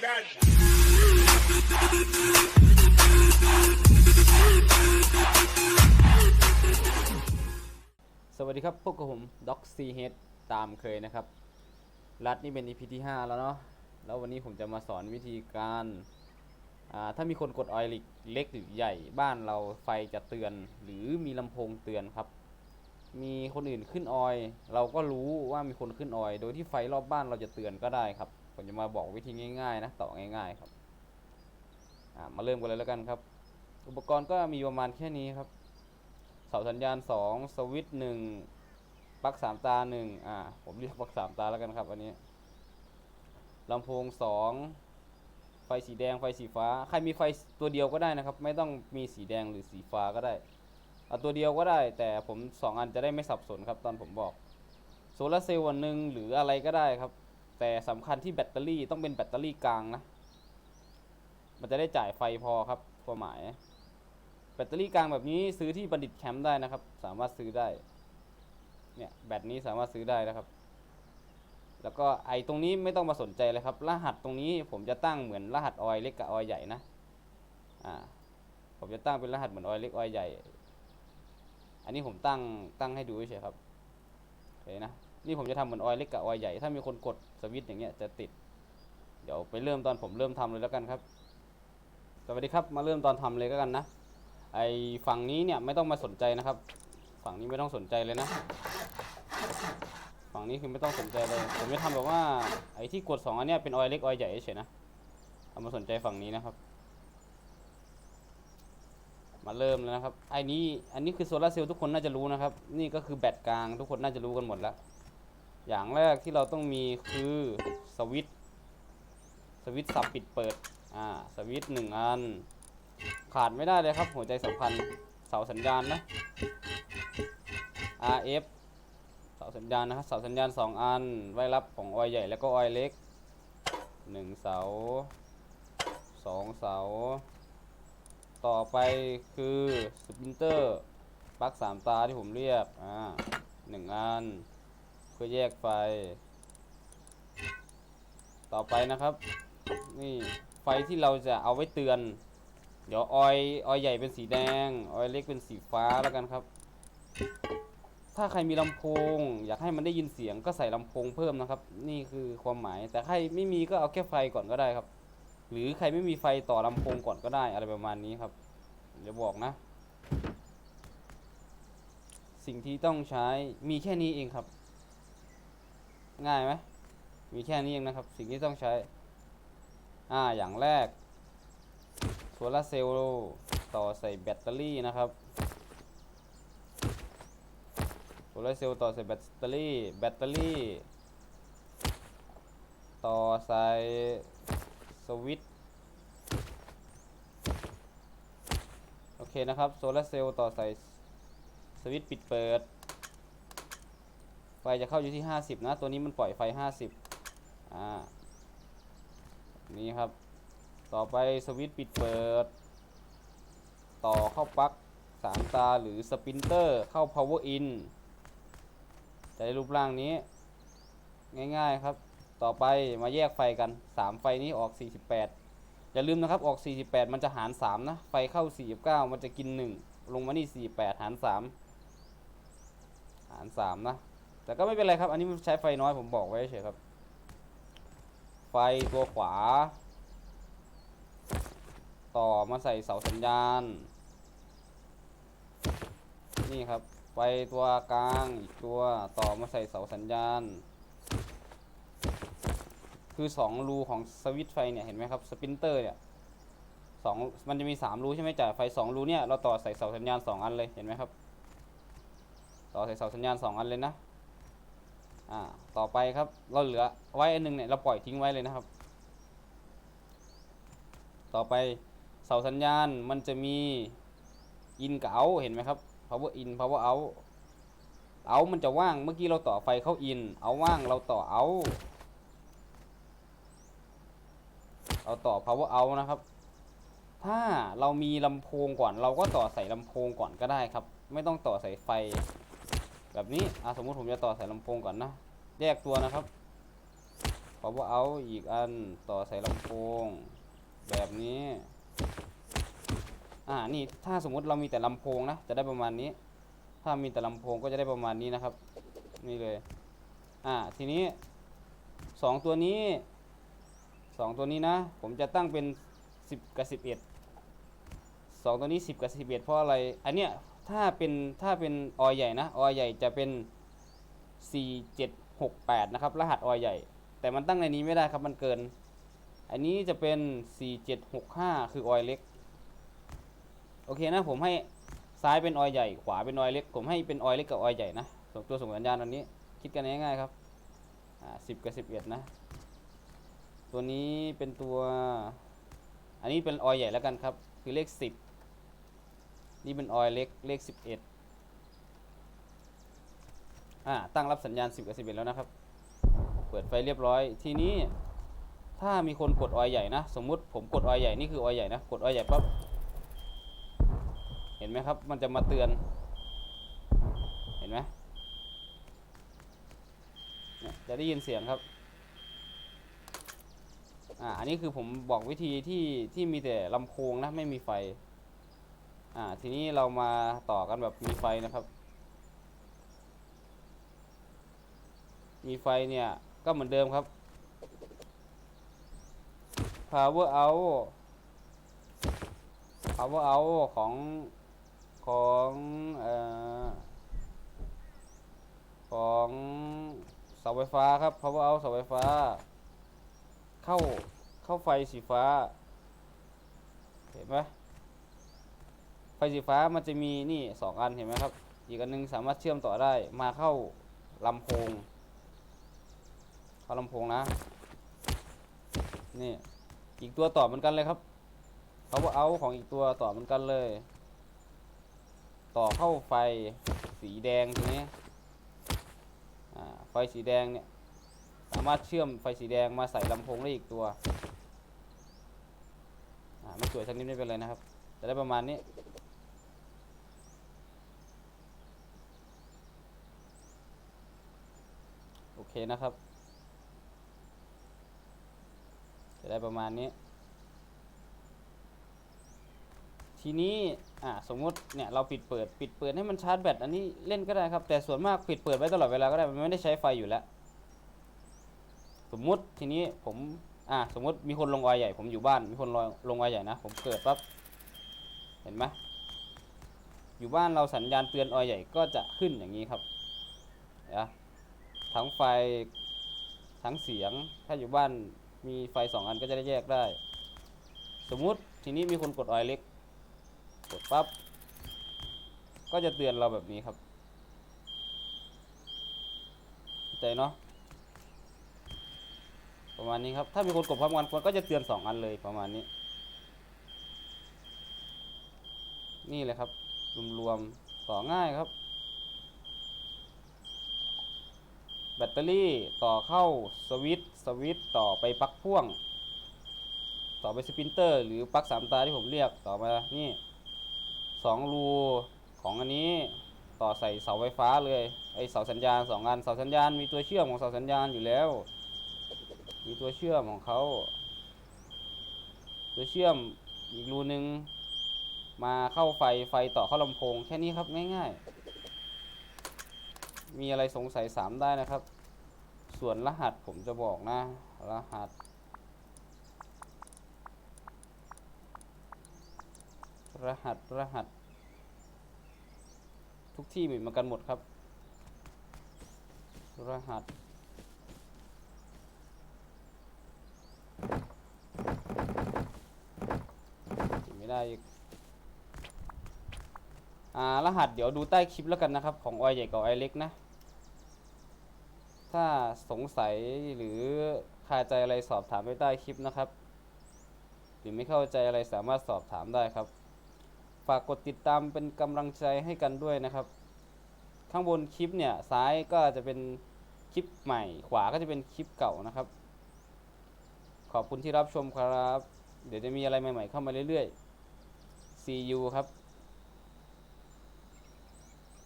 สวัสดีครับ พวกกับผมด็อกซีเฮดตามเคยนะครับ รัดนี่เป็น EP ที่ 5 แล้วเนาะ แล้ววันนี้ผมจะมาสอนวิธีการถ้ามีคนกดออยลิกเล็กหรือใหญ่บ้านเราไฟจะเตือน หรือมีลำโพงเตือนครับ มีคนอื่นขึ้นออย เราก็รู้ว่ามีคนขึ้นออย โดยที่ไฟรอบบ้านเราจะเตือนก็ได้ครับ ผมจะมาบอกวิธีง่ายๆนะต่อง่าย ๆ ครับมาเริ่มกันเลยแล้วกันครับ อุปกรณ์ก็มีประมาณแค่นี้ครับ เสาสัญญาณ 2 สวิตช์1ปลั๊ก3ตา1อ่าผมเรียกปลั๊ก3ตาแล้วกันครับอันนี้ลำโพง2ไฟสีแดงไฟสีฟ้า ใครมีไฟตัวเดียวก็ได้นะครับ ไม่ต้องมีสีแดงหรือสีฟ้าก็ได้เอาตัวเดียวก็ได้ แต่ผม 2 อันจะได้ไม่สับสนครับตอนผมบอกโซลาเซลล์อันหนึ่งหรืออะไรก็ได้ครับ แต่สำคัญที่แบตเตอรี่ต้องเป็นแบตเตอรี่กลางนะ มันจะได้จ่ายไฟพอครับความหมาย แบตเตอรี่กลางแบบนี้ซื้อที่บัณฑิตแคมป์ได้นะครับ สามารถซื้อได้ เนี่ยแบตนี้สามารถซื้อได้นะครับ แล้วก็ไอตรงนี้ไม่ต้องมาสนใจเลยครับ รหัสตรงนี้ผมจะตั้งเหมือนรหัสออยเล็กกับออยใหญ่นะ อ่า ผมจะตั้งเป็นรหัสเหมือนออยเล็กออยใหญ่ อันนี้ผมตั้งตั้งให้ดูเฉยครับโอเคนะ นี่ผมจะทำเหมือนออยเล็กกับออยใหญ่ ถ้ามีคนกดสวิตช์อย่างเงี้ยจะติด เดี๋ยวไปเริ่มตอนผมเริ่มทำเลยแล้วกันครับ สวัสดีครับ มาเริ่มตอนทำเลยก็กันนะ ไอฝั่งนี้เนี่ยไม่ต้องมาสนใจนะครับ ฝั่งนี้ไม่ต้องสนใจเลยนะ ฝั่งนี้คือไม่ต้องสนใจเลย ผมจะทำแบบว่าไอที่กดสองอันเนี้ยเป็นออยเล็กออยใหญ่เฉยนะเอามาสนใจฝั่งนี้นะครับ มาเริ่มแล้วนะครับ ไอนี้ อันนี้คือโซลาร์เซลล์ทุกคนน่าจะรู้นะครับ นี่ก็คือแบตกลางทุกคนน่าจะรู้กันหมดแล้ว อย่างแรกที่เราต้องมีคือสวิตสวิตสับปิดเปิด อ่า สวิตหนึ่งอัน ขาดไม่ได้เลยครับ หัวใจสำคัญเสาสัญญาณนะ RF เสาสัญญาณนะครับ เสาสัญญาณ 2 อัน ไว้รับของออยใหญ่แล้วก็ออยเล็ก 1 เสา 2 เสา ต่อไปคือสปินเตอร์ปลั๊ก3ตาที่ผมเรียก อ่าหนึ่งอัน พื่อแยกไฟ ต่อไปนะครับ นี่ไฟที่เราจะเอาไว้เตือน เดี๋ยวออยออยใหญ่เป็นสีแดง ออยเล็กเป็นสีฟ้าแล้วกันครับ ถ้าใครมีลำโพง อยากให้มันได้ยินเสียงก็ใส่ลำโพงเพิ่มนะครับ นี่คือความหมายแต่ใครไม่มีก็เอาแค่ไฟก่อนก็ได้ครับ หรือใครไม่มีไฟต่อลำโพงก่อนก็ได้อะไรประมาณนี้ครับเดี๋ยวบอกนะ สิ่งที่ต้องใช้มีแค่นี้เองครับ ง่ายไหมมีแค่นี้เองนะครับ สิ่งที่ต้องใช้ อ่า อย่างแรกโซลาร์เซลล์ต่อใส่แบตเตอรี่นะครับโซลาร์เซลล์ต่อใส่แบตเตอรี่ แบตเตอรี่ ต่อใส่สวิตโอเคนะครับ โซลาร์เซลล์ต่อใส่สวิตปิดเปิด ไฟจะเข้าอยู่ที่ 50 นะ ตัวนี้มันปล่อยไฟ 50 อ่า นี่ครับ ต่อไปสวิตช์ปิดเปิด ต่อเข้าปลั๊กสามตาหรือสปินเตอร์เข้า power in จะได้รูปร่างนี้ ง่ายๆครับ ต่อไปมาแยกไฟกัน 3 ไฟนี้ออก 48 อย่าลืมนะครับออก 48 มันจะหาร 3 นะ ไฟเข้า 49 มันจะกิน 1 ลงมานี่ 48 หาร 3 หาร 3 นะ แต่ก็ไม่เป็นไรครับ อันนี้มันใช้ไฟน้อยผมบอกไว้เฉยครับ ไฟตัวขวา ต่อมาใส่เสาสัญญาณ นี่ครับ ไฟตัวกลางอีกตัวต่อมาใส่เสาสัญญาณ คือสองรูของสวิตช์ไฟเนี่ยเห็นไหมครับสปินเตอร์เนี่ยสองมันจะมีสามรูใช่ไหมจ่ายไฟสองรูเนี่ยเราต่อใส่เสาสัญญาณสองอันเลยเห็นไหมครับ ต่อใส่เสาสัญญาณสองอันเลยนะ อ่าต่อไปครับเราเหลือไว้อันหนึงเนี่ยเราปล่อยทิ้งไว้เลยนะครับ ต่อไปเสาสัญญาณมันจะมีอินกับเอาเห็นไหมครับ power in power out เอามันจะว่างเมื่อกี้เราต่อไฟเข้าอิน เอาว่างเราต่อเอาเราต่อ power out นะครับ ถ้าเรามีลำโพงก่อนเราก็ต่อใส่ลำโพงก่อนก็ได้ครับ ไม่ต้องต่อใส่ไฟ แบบนี้อะสมมุติผมจะต่อใส่ลำโพงก่อนนะแยกตัวนะครับ power out อีกอันต่อใส่ลำโพง แบบนี้อ่านี่ถ้าสมมุติเรามีแต่ลำโพงนะจะได้ประมาณนี้ ถ้ามีแต่ลำโพงก็จะได้ประมาณนี้นะครับ นี่เลยอ่าทีนี้สองตัวนี้สองตัวนี้นะ ผมจะตั้งเป็นสิบกับสิบเอ็ดสองตัวนี้สิบกับสิบเอ็ดเพราะอะไร อันเนี้ย ถ้าเป็นถ้าเป็นออยใหญ่นะออยใหญ่จะเป็นสี่เจ็ดหกแปดนะครับ รหัสออยใหญ่ แต่มันตั้งในนี้ไม่ได้ครับมันเกิน อันนี้จะเป็นสี่เจ็ดหกห้าคือออยเล็ก โอเคนะผมให้ซ้ายเป็นออยใหญ่ ขวาเป็นออยเล็ก ผมให้เป็นออยเล็กกับออยใหญ่นะส่งตัวส่งสัญญาณอันนี้ คิดกันง่ายๆครับอ่าสิบกับสิบเอ็ดนะ ตัวนี้เป็นตัว อันนี้เป็นออยใหญ่แล้วกันครับ คือเลขสิบ นี่เป็นออยเล็กเลขสิบเอ็ดอ่า ตั้งรับสัญญาณสิบกับสิบเอ็ดแล้วนะครับ เปิดไฟเรียบร้อย ทีนี้ถ้ามีคนกดออยใหญ่นะ สมมุติผมกดออยใหญ่นี่คือออยใหญ่นะ กดออยใหญ่ปั๊บ เห็นไหมครับ มันจะมาเตือน เห็นไหมจะได้ยินเสียงครับ อ่า อันนี้คือผมบอกวิธีที่ที่มีแต่ลำโพงนะ ไม่มีไฟ อ่าทีนี้เรามาต่อกันแบบมีไฟนะครับ มีไฟเนี่ยก็เหมือนเดิมครับ power out power out ของของอของเสาไฟฟ้าครับ power out เสาไฟฟ้า เข้าเข้าไฟสีฟ้า เห็นไหม ฟสีฟ้ามันจะมีนี่สองอันเห็นไหมครับ อีกอันหนึงสามารถเชื่อมต่อได้มาเข้าลำโพง เข้าลำโพงนะ นี่อีกตัวต่อเหมือนกันเลยครับเขาว่าเอาของอีกตัวต่อเหมือนกันเลย ต่อเข้าไฟสีแดงทีนี้ไฟสีแดงเนี่ยสามารถเชื่อมไฟสีแดงมาใส่ลำโพงได้อีกตัวอ่าไม่สวยสักนิดไม่เป็นไรนะครับ จะได้ประมาณนี้ โอ เคนะครับ จะได้ประมาณนี้ ทีนี้อ่าสมมติเนี่ยเราปิดเปิด ปิดเปิดให้มันชาร์จแบตอันนี้เล่นก็ได้ครับ แต่ส่วนมากปิดเปิดไว้ตลอดเวลาก็ได้ มันไม่ได้ใช้ไฟอยู่แล้ว สมมุติทีนี้ผมอ่าสมมติมีคนลงออยใหญ่ ผมอยู่บ้านมีคนลงลงออยใหญ่นะ ผมเปิดปั๊บเห็นไหมอยู่บ้านเราสัญญาณเตือนออยใหญ่ก็จะขึ้นอย่างนี้ครับนะ ทั้งไฟทั้งเสียง ถ้าอยู่บ้านมีไฟสองอันก็จะได้แยกได้ สมมุติทีนี้มีคนกดออยเล็ก กดปั๊บ ก็จะเตือนเราแบบนี้ครับเข้าใจเนาะ ประมาณนี้ครับ ถ้ามีคนกดพร้อมกันมันก็จะเตือนสองอันเลยประมาณนี้ นี่เลยครับ รวมๆต่อง่ายครับ แบตเตอรี่ต่อเข้าสวิตช์สวิตช์ต่อไปปลั๊กพ่วง ต่อไปสปินเตอร์ หรือปลั๊กสามตาที่ผมเรียกต่อมานี่สองรูของอันนี้ต่อใส่เสาไฟฟ้าเลยไอเสาสัญญาณสองอันเสาสัญญาณมีตัวเชื่อมของเสาสัญญาณอยู่แล้ว มีตัวเชื่อมของเขาตัวเชื่อมอีกรูนึง มาเข้าไฟไฟต่อเข้าลำโพงแค่นี้ครับง่ายๆ มีอะไรสงสัยสามได้นะครับ ส่วนรหัสผมจะบอกนะ รหัส รหัสรหัส ทุกที่เหมือนกันหมดครับ รหัสไม่ได้อีก อ่ารหัสเดี๋ยวดูใต้คลิปแล้วกันนะครับ ของออยใหญ่กับออยเล็กนะ ถ้าสงสัยหรือคาใจอะไรสอบถามไว้ใต้คลิปนะครับ หรือไม่เข้าใจอะไรสามารถสอบถามได้ครับ ฝากกดติดตามเป็นกำลังใจให้กันด้วยนะครับ ข้างบนคลิปเนี่ยซ้ายก็จะเป็นคลิปใหม่ ขวาก็จะเป็นคลิปเก่านะครับ ขอบคุณที่รับชมครับ เดี๋ยวจะมีอะไรใหม่ ๆ เข้ามาเรื่อยๆ see you ครับ